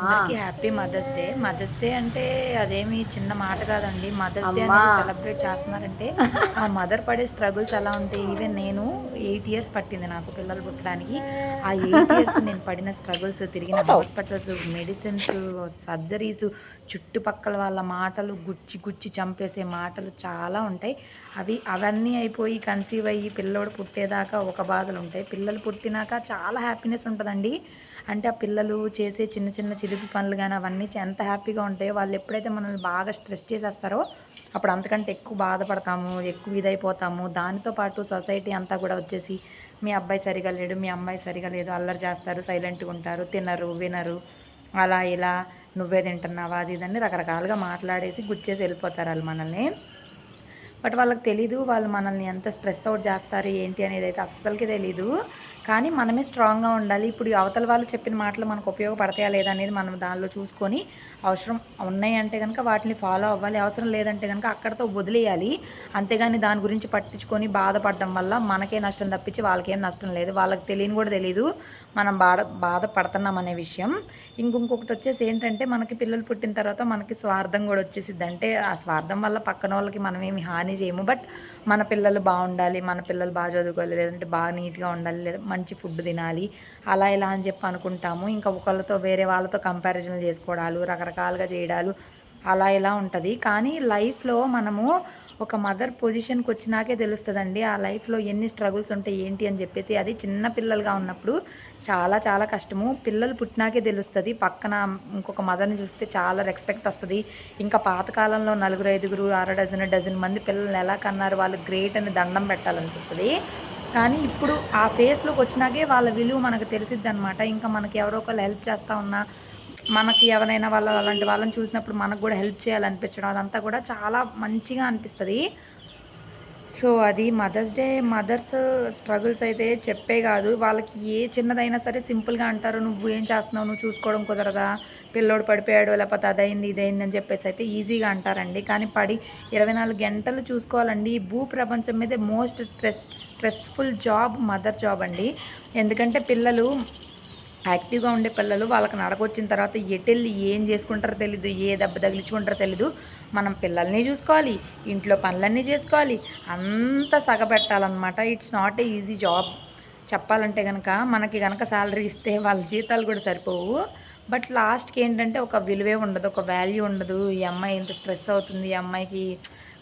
అందరికీ happy mother's day. Mother's day అంటే అదేమి చిన్న మాట కాదండి. మదర్స్ డే అనేది సెలబ్రేట్ చేస్తున్నారంటే ఆ మదర్ పడే స్ట్రగుల్స్ ఎలా ఉంటాయి? ఈవెన్ నేను ఎయిట్ ఇయర్స్ పట్టింది నాకు పిల్లలు పుట్టడానికి. ఆ ఎయిట్ ఇయర్స్ నేను పడిన స్ట్రగుల్స్ తిరిగిన హాస్పిటల్స్ మెడిసిన్స్ సర్జరీస్ చుట్టుపక్కల వాళ్ళ మాటలు గుచ్చి గుచ్చి చంపేసే మాటలు చాలా ఉంటాయి. అవి అవన్నీ అయిపోయి కన్సీవ్ అయ్యి పిల్లోడు పుట్టేదాకా ఒక బాధలు ఉంటాయి. పిల్లలు పుట్టినాక చాలా హ్యాపీనెస్ ఉంటుందండి. అంటే ఆ పిల్లలు చేసే చిన్న చిన్న చిలిపి పనులు కానీ అవన్నీ ఎంత హ్యాపీగా ఉంటాయో వాళ్ళు ఎప్పుడైతే మనల్ని బాగా స్ట్రెస్ చేసేస్తారో అప్పుడు అంతకంటే ఎక్కువ బాధపడతాము ఎక్కువ ఇదైపోతాము. దానితో పాటు సొసైటీ అంతా కూడా వచ్చేసి మీ అబ్బాయి సరిగా లేడు మీ అమ్మాయి సరిగా లేదు అల్లరి చేస్తారు సైలెంట్గా ఉంటారు తినరు వినరు అలా ఇలా నువ్వే తింటున్నావా అది ఇదని రకరకాలుగా మాట్లాడేసి గుచ్చేసి వెళ్ళిపోతారు వాళ్ళు మనల్ని. బట్ వాళ్ళకి తెలీదు వాళ్ళు మనల్ని ఎంత స్ట్రెస్ అవుట్ చేస్తారు ఏంటి అనేది అయితే అస్సలకి తెలీదు. కానీ మనమే స్ట్రాంగ్గా ఉండాలి. ఇప్పుడు ఈ అవతల వాళ్ళు చెప్పిన మాటలు మనకు ఉపయోగపడతాయా లేదా అనేది మనం దానిలో చూసుకొని అవసరం ఉన్నాయి అంటే కనుక వాటిని ఫాలో అవ్వాలి. అవసరం లేదంటే కనుక అక్కడితో వదిలేయాలి. అంతేగాని దాని గురించి పట్టించుకొని బాధపడడం వల్ల మనకే నష్టం తప్పించి వాళ్ళకేం నష్టం లేదు. వాళ్ళకి తెలియని కూడా తెలీదు. మనం బాధ బాధపడుతున్నాం అనే విషయం. ఇంకొకటి వచ్చేసి ఏంటంటే మనకి పిల్లలు పుట్టిన తర్వాత మనకి స్వార్థం కూడా వచ్చేసిద్ది. అంటే ఆ స్వార్థం వల్ల పక్కన వాళ్ళకి మనం ఏమి హాని చేయము. బట్ మన పిల్లలు బాగుండాలి మన పిల్లలు బాగా చదువుకోవాలి లేదంటే బాగా నీట్గా ఉండాలి లేదా మంచి ఫుడ్ తినాలి. అలా ఇలా అని చెప్పి అనుకుంటాము. ఇంకా ఒకళ్ళతో వేరే వాళ్ళతో కంపారిజన్ చేసుకోవడాలు రకరకాలుగా చేయడాలు అలా ఇలా ఉంటుంది. కానీ లైఫ్లో మనము ఒక మదర్ పొజిషన్కి వచ్చినాకే తెలుస్తుందండి. ఆ లైఫ్లో ఎన్ని స్ట్రగుల్స్ ఉంటాయి ఏంటి అని చెప్పేసి. అది చిన్న పిల్లలుగా ఉన్నప్పుడు చాలా చాలా కష్టము. పిల్లలు పుట్టినాకే తెలుస్తుంది. పక్కన ఇంకొక మదర్ని చూస్తే చాలా రెస్పెక్ట్ వస్తుంది. ఇంకా పాతకాలంలో నలుగురు ఐదుగురు అర డజన్ డజన్ మంది పిల్లల్ని ఎలా కన్నారు? వాళ్ళు గ్రేట్ అని దండం పెట్టాలనిపిస్తుంది. కానీ ఇప్పుడు ఆ ఫేస్లోకి వచ్చినాకే వాళ్ళ విలువ మనకు తెలిసిద్ది అనమాట ఇంకా మనకి ఎవరో ఒకళ్ళు హెల్ప్ చేస్తూ ఉన్నా మనకి ఎవరైనా వాళ్ళ అలాంటి వాళ్ళని చూసినప్పుడు మనకు కూడా హెల్ప్ చేయాలనిపించడం అదంతా కూడా చాలా మంచిగా అనిపిస్తుంది. సో అది మదర్స్ డే మదర్స్ స్ట్రగుల్స్ అయితే చెప్పే కాదు. వాళ్ళకి ఏ చిన్నదైనా సరే సింపుల్గా అంటారు నువ్వు ఏం చేస్తున్నావు? నువ్వు చూసుకోవడం కుదరదా? పిల్లోడు పడిపోయాడు లేకపోతే అదైంది ఇదైంది అని చెప్పేసి అయితే ఈజీగా అంటారండి. కానీ పడి ఇరవై నాలుగు గంటలు చూసుకోవాలండి. ఈ భూ ప్రపంచం మీద most stress stressful job mother job అండి. ఎందుకంటే పిల్లలు యాక్టివ్గా ఉండే పిల్లలు వాళ్ళకి నడకొచ్చిన తర్వాత ఎటెళ్ళి ఏం చేసుకుంటారో తెలీదు ఏ దెబ్బ తగిలించుకుంటారో తెలీదు. మనం పిల్లల్ని చూసుకోవాలి ఇంట్లో పనులన్నీ చేసుకోవాలి. అంత సగబెట్టాలన్నమాట it's not a easy job చెప్పాలంటే కనుక మనకి కనుక శాలరీ ఇస్తే వాళ్ళ జీతాలు కూడా సరిపోవు. బట్ లాస్ట్కి ఏంటంటే ఒక విలువే ఉండదు ఒక వాల్యూ ఉండదు. ఈ అమ్మాయి ఇంత స్ట్రెస్ అవుతుంది ఈ అమ్మాయికి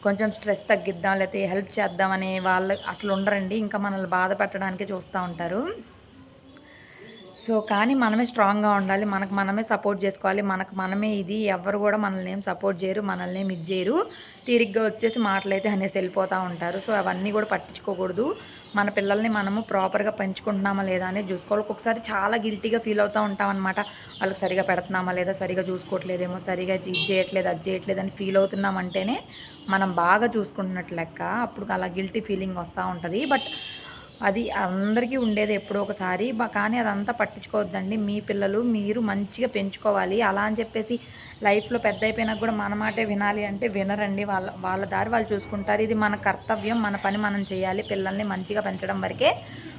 కొంచెం స్ట్రెస్ తగ్గిద్దాం లేకపోతే హెల్ప్ చేద్దామనే వాళ్ళు అసలు ఉండరండి. ఇంకా మనల్ని బాధ పెట్టడానికే చూస్తూ ఉంటారు. సో కానీ మనమే స్ట్రాంగ్గా ఉండాలి. మనకు మనమే సపోర్ట్ చేసుకోవాలి. మనకు మనమే ఇది. ఎవరు కూడా మనల్ని ఏం సపోర్ట్ చేయరు. మనల్ని ఏం ఇది చేయరు. తీరిగ్గా వచ్చేసి మాటలైతే అనేసి వెళ్ళిపోతూ ఉంటారు. సో అవన్నీ కూడా పట్టించుకోకూడదు. మన పిల్లల్ని మనము ప్రాపర్గా పెంచుకుంటున్నామా లేదా అనేది చూసుకోవాలి. ఒక్కొక్కసారి చాలా గిల్టీగా ఫీల్ అవుతూ ఉంటాం అనమాట వాళ్ళకి సరిగా పెడుతున్నామా లేదా సరిగా చూసుకోవట్లేదేమో సరిగా ఇది చేయట్లేదు అది చేయట్లేదు అని ఫీల్ అవుతున్నామంటేనే మనం బాగా చూసుకుంటున్నట్టు లెక్క అప్పుడు అలా గిల్టీ ఫీలింగ్ వస్తూ ఉంటుంది. బట్ అది అందరికీ ఉండేది ఎప్పుడో ఒకసారి కానీ అదంతా పట్టించుకోవద్దండి. మీ పిల్లలు మీరు మంచిగా పెంచుకోవాలి. అలా అని చెప్పేసి లైఫ్లో పెద్ద అయిపోయినాక కూడా మన మాటే వినాలి అంటే వినరండి. వాళ్ళ వాళ్ళ దారి వాళ్ళు చూసుకుంటారు. ఇది మన కర్తవ్యం మన పని మనం చేయాలి. పిల్లల్ని మంచిగా పెంచడం వరకే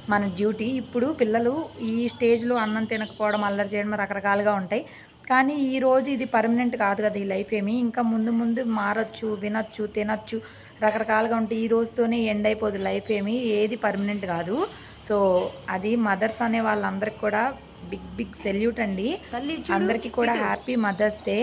మన డ్యూటీ. ఇప్పుడు పిల్లలు ఈ స్టేజ్లో అన్నం తినకపోవడం అల్లరి చేయడం రకరకాలుగా ఉంటాయి. కానీ ఈరోజు ఇది పర్మనెంట్ కాదు కదా ఈ లైఫ్ ఏమి. ఇంకా ముందు ముందు మారచ్చు వినొచ్చు తినొచ్చు. రకరకాలుగా ఉంటాయి ఈ రోజుతోనే ఎండ్ అయిపోదు లైఫ్ ఏమి ఏది పర్మనెంట్ కాదు. సో అది మదర్స్ అనే వాళ్ళందరికి కూడా బిగ్ బిగ్ సెల్యూట్ అండి. అందరికీ కూడా హ్యాపీ మదర్స్ డే.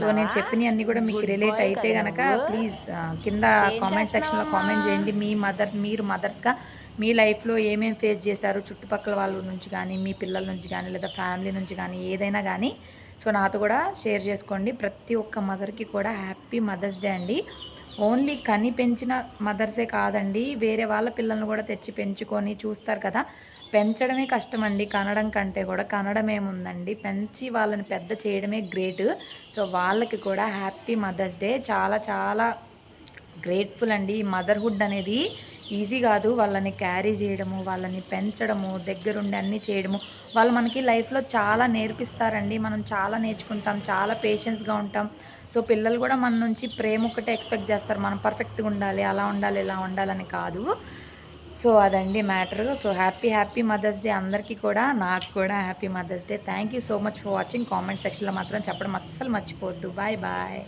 సో నేను చెప్పిన అన్ని కూడా మీకు రిలేట్ అయితే గనక ప్లీజ్ కింద కామెంట్ సెక్షన్లో కామెంట్ చేయండి. మీ మదర్ మీరు మదర్స్గా మీ లైఫ్లో ఏమేమి ఫేస్ చేశారు? చుట్టుపక్కల వాళ్ళ నుంచి కానీ మీ పిల్లల నుంచి కానీ లేదా ఫ్యామిలీ నుంచి కానీ ఏదైనా కానీ సో నాతో కూడా షేర్ చేసుకోండి. ప్రతి ఒక్క మదర్కి కూడా హ్యాపీ మదర్స్ డే అండి. ఓన్లీ కని పెంచిన మదర్సే కాదండి. వేరే వాళ్ళ పిల్లల్ని కూడా తెచ్చి పెంచుకొని చూస్తారు కదా. పెంచడమే కష్టం అండి కనడం కంటే కూడా. కనడం ఏముందండి? పెంచి వాళ్ళని పెద్ద చేయడమే గ్రేట్. సో వాళ్ళకి కూడా హ్యాపీ మదర్స్ డే. చాలా చాలా గ్రేట్ఫుల్ అండి మదర్హుడ్ అనేది. ఈజీ కాదు. వాళ్ళని క్యారీ చేయడము వాళ్ళని పెంచడము దగ్గరుండి అన్నీ చేయడము. వాళ్ళు మనకి లైఫ్లో చాలా నేర్పిస్తారండి. మనం చాలా నేర్చుకుంటాం చాలా పేషెన్స్గా ఉంటాం. సో పిల్లలు కూడా మన నుంచి ప్రేమ ఒకటే ఎక్స్పెక్ట్ చేస్తారు. మనం పర్ఫెక్ట్గా ఉండాలి అలా ఉండాలి ఇలా ఉండాలని కాదు. సో అదండి matter. So happy happy mother's day అందరికీ కూడా నాకు కూడా happy mother's day. Thank you so much for watching comment సెక్షన్లో మాత్రం చెప్పడం అస్సలు మర్చిపోవద్దు. Bye bye.